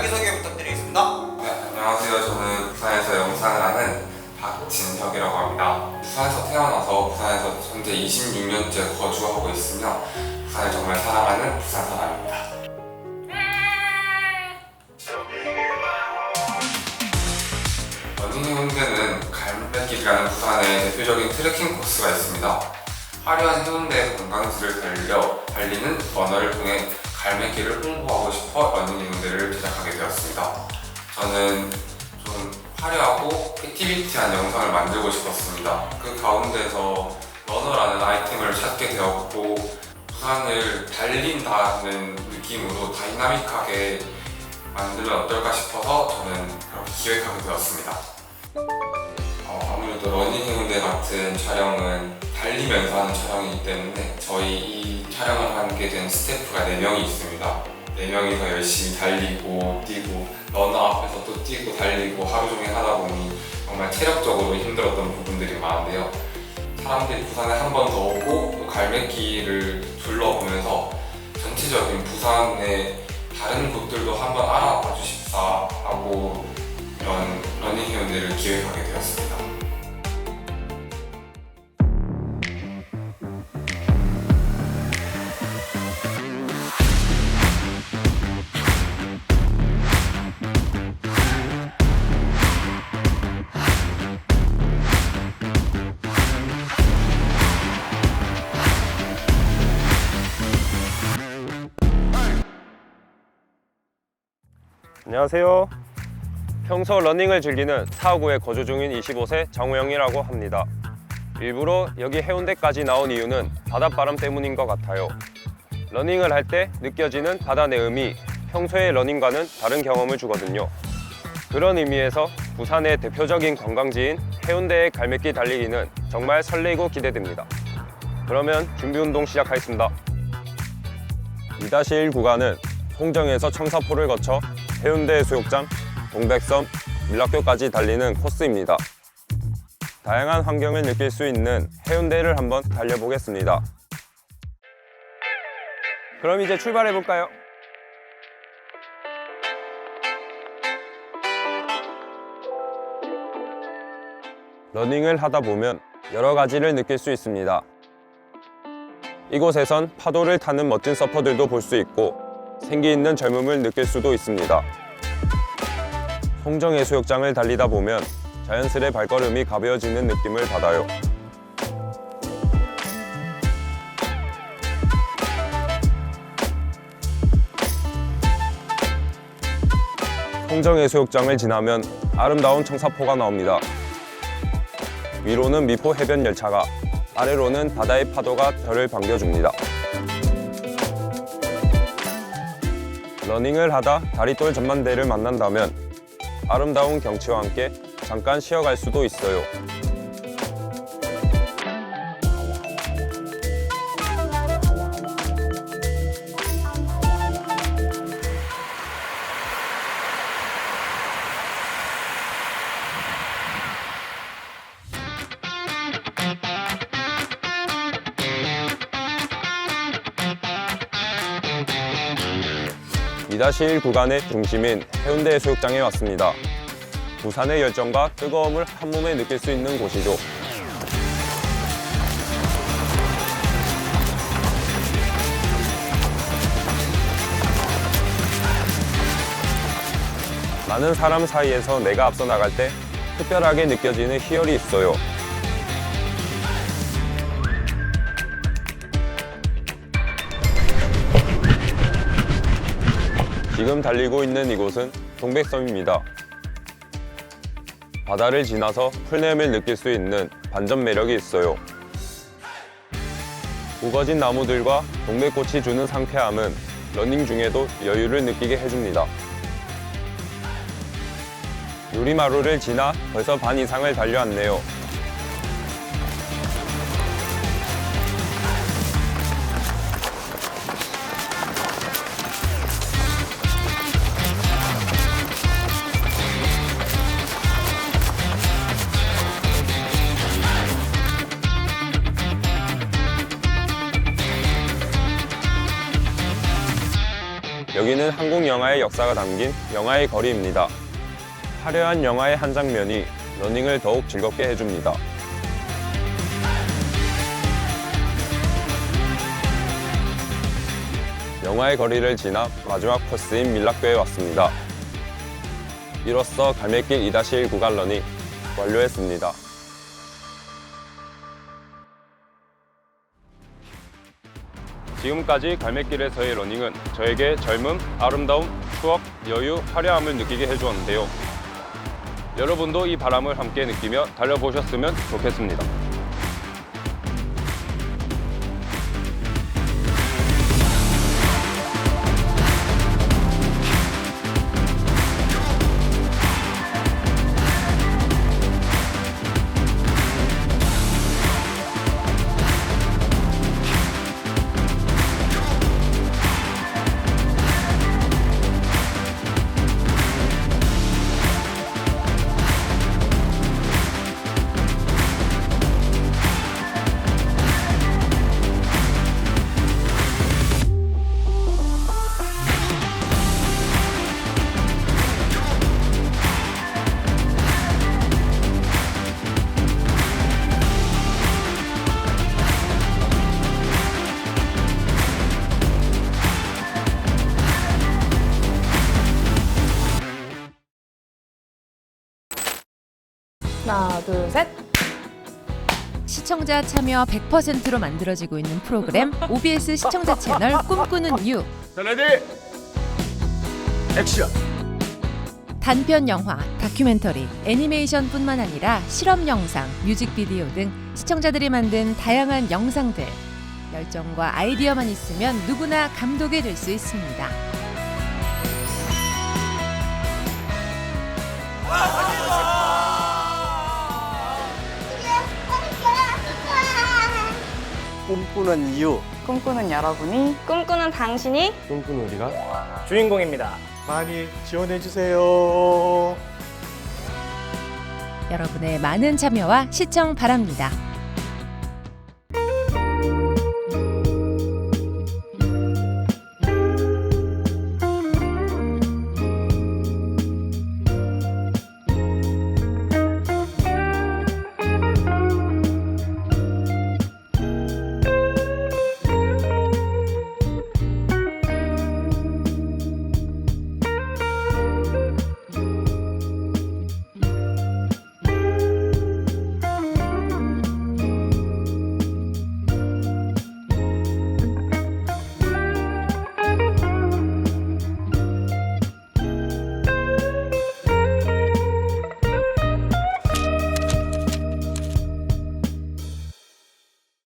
자기소개 부탁드리겠습니다. 네, 안녕하세요. 저는 부산에서 영상을 하는 박진혁이라고 합니다. 부산에서 태어나서 부산에서 현재 26년째 거주하고 있으며 부산을 정말 사랑하는 부산 사람입니다. 러닝 해운대는 갈매길이라는 부산의 대표적인 트레킹 코스가 있습니다. 화려한 해운대 관광지를 달려 달리는 언어를 통해 갈매길을 홍보하고 싶어 러닝 해운대를 제작하게 되었습니다. 저는 좀 화려하고 액티비티한 영상을 만들고 싶었습니다. 그 가운데서 러너라는 아이템을 찾게 되었고 부산을 달린다는 느낌으로 다이나믹하게 만들면 어떨까 싶어서 저는 그렇게 기획하게 되었습니다. 어, 아무래도 러닝 해운대 같은 촬영은 달리면서 하는 촬영이기 때문에 저희 이 촬영을 하게 된 스태프가 4명이 있습니다. 4명이서 열심히 달리고 뛰고 러너 앞에서 또 뛰고 달리고 하루 종일 하다 보니 정말 체력적으로 힘들었던 부분들이 많은데요. 사람들이 부산에 한 번 더 오고 또 갈매길을 둘러보면서 전체적인 부산의 다른 곳들도 한번 알아봐 주십사 하고 이런 러닝 해운대를 기획하게 되었습니다. 안녕하세요. 평소 러닝을 즐기는 사구에 거주 중인 25세 정우영이라고 합니다. 일부러 여기 해운대까지 나온 이유는 바닷바람 때문인 것 같아요. 러닝을 할 때 느껴지는 바다 내음이 평소의 러닝과는 다른 경험을 주거든요. 그런 의미에서 부산의 대표적인 관광지인 해운대의 갈매길 달리기는 정말 설레고 기대됩니다. 그러면 준비 운동 시작하겠습니다. 2-1 구간은 홍정에서 청사포를 거쳐 해운대 해수욕장, 동백섬, 밀락교까지 달리는 코스입니다. 다양한 환경을 느낄 수 있는 해운대를 한번 달려보겠습니다. 그럼 이제 출발해 볼까요? 러닝을 하다 보면 여러 가지를 느낄 수 있습니다. 이곳에선 파도를 타는 멋진 서퍼들도 볼 수 있고 생기 있는 젊음을 느낄 수도 있습니다. 홍정해수욕장을 달리다 보면 자연스레 발걸음이 가벼워지는 느낌을 받아요. 홍정해수욕장을 지나면 아름다운 청사포가 나옵니다. 위로는 미포 해변 열차가, 아래로는 바다의 파도가 별을 반겨줍니다. 러닝을 하다 다리돌 전망대를 만난다면 아름다운 경치와 함께 잠깐 쉬어갈 수도 있어요. 이다시1 구간의 중심인 해운대 해수욕장에 왔습니다. 부산의 열정과 뜨거움을 한몸에 느낄 수 있는 곳이죠. 많은 사람 사이에서 내가 앞서 나갈 때 특별하게 느껴지는 희열이 있어요. 지금 달리고 있는 이곳은 동백섬입니다. 바다를 지나서 풀냄을 느낄 수 있는 반전 매력이 있어요. 우거진 나무들과 동백꽃이 주는 상쾌함은 러닝 중에도 여유를 느끼게 해줍니다. 유리마루를 지나 벌써 반 이상을 달려왔네요. 여기는 한국 영화의 역사가 담긴 영화의 거리입니다. 화려한 영화의 한 장면이 러닝을 더욱 즐겁게 해줍니다. 영화의 거리를 지나 마지막 코스인 밀락교에 왔습니다. 이로써 갈매길 2-1 구간 러닝 완료했습니다. 지금까지 갈매길에서의 러닝은 저에게 젊음, 아름다움, 추억, 여유, 화려함을 느끼게 해주었는데요. 여러분도 이 바람을 함께 느끼며 달려보셨으면 좋겠습니다. 시청자 참여 100%로 만들어지고 있는 프로그램 OBS 시청자 채널 꿈꾸는 유. 레디! 액션! 단편 영화, 다큐멘터리, 애니메이션뿐만 아니라 실험 영상, 뮤직비디오 등 시청자들이 만든 다양한 영상들. 열정과 아이디어만 있으면 누구나 감독이 될 수 있습니다. 꿈꾸는 이유 꿈꾸는 여러분이, 꿈꾸는 당신이 꿈꾸는 우리가 주인공입니다. 많이 지원해 주세요. 여러분의 많은 참여와 시청 바랍니다.